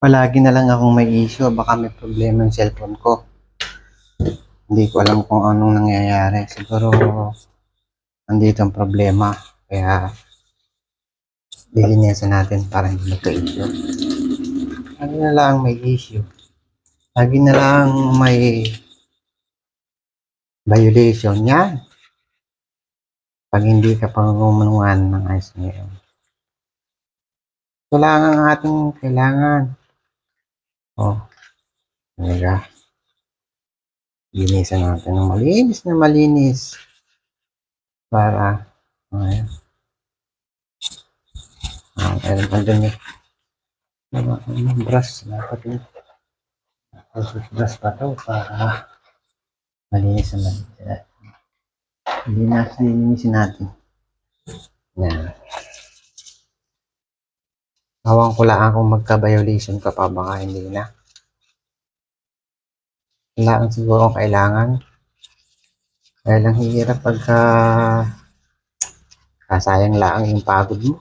Palagi na lang akong may issue. Baka may problema yung cellphone ko. Hindi ko alam kung anong nangyayari. Siguro, andito ang problema. Kaya, lilinisan natin para hindi magka-issue. Lagi na lang may issue. Lagi na lang may violation yan. Pag hindi ka pangungunan ng ayos ngayon. Wala nga ang ating kailangan. Oh. Talaga. Linisan natin ng malinis na malinis. Para, ayan. Ah, meron pa dun eh. Ano, ano, brush. Dapat yun. Brush pa to para malinis na malinis. Hindi na linisin natin. Yan. Awang ko lang kung magka-violation ka pa, baka hindi na. Wala ang siguro ang kailangan. Kaya lang hirap pagka kasayang lang yung pagod mo.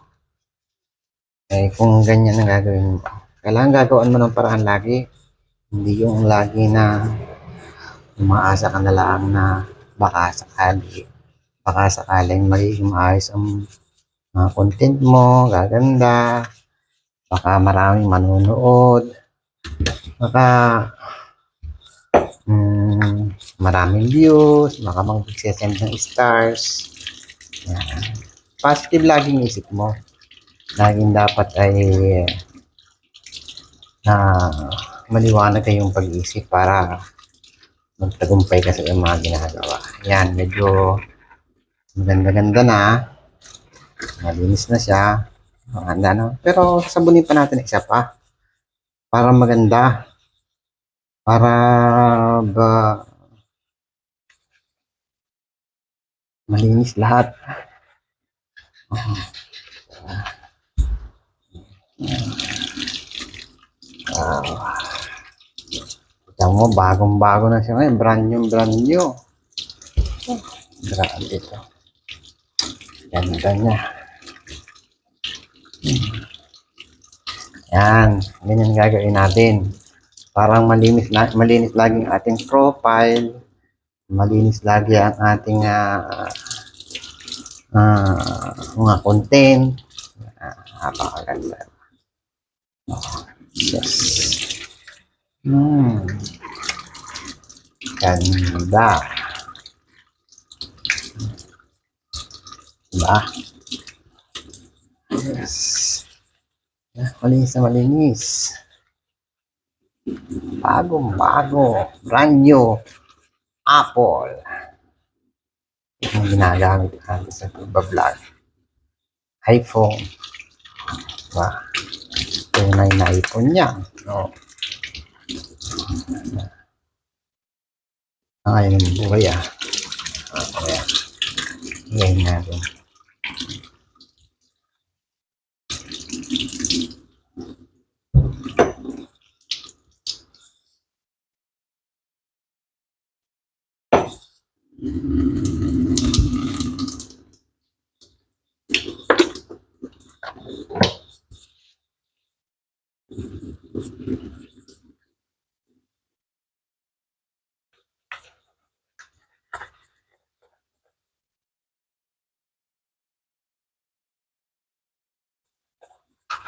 Eh, kung ganyan ang gagawin mo, kailangan gagawin mo ng paraan lagi. Hindi yung lagi na umaasa ka na lang na baka sakali, baka sakaling magiging maayos ang mga content mo, gaganda, baka maraming manonood, baka mm, maraming views, baka mag-send ng stars. Yan. Positive laging isip mo. Laging dapat ay na maliwanag kayong pag-iisip para magtagumpay ka sa iyong mga ginagawa. Yan, medyo maganda-ganda na. Malinis na siya. Maganda na. Pero sabunin pa natin isa pa. Para maganda. Para ba malinis lahat. Wow. Kita mo, bagong-bago na siya ngayon. Brand new, brand new. Grabe ito. Ganda niya. Yan. Ganyan gagawin natin. Parang malinis, na, malinis lagi ang ating profile. Malinis lagi ang ating ah ah, mga content. Ah, napakaganda. Oh, yes. Hmm. Ganda. Diba? Ah, Malinis na malinis. Bagong bago. Brand new. Apple. Yung ginagamit natin sa pagbablog. iPhone. Diba? Tunay na iPhone niya. No? Ang ayaw ng buhay ah. Ah, kaya. Ngayon natin.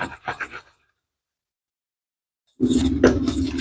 Thank you.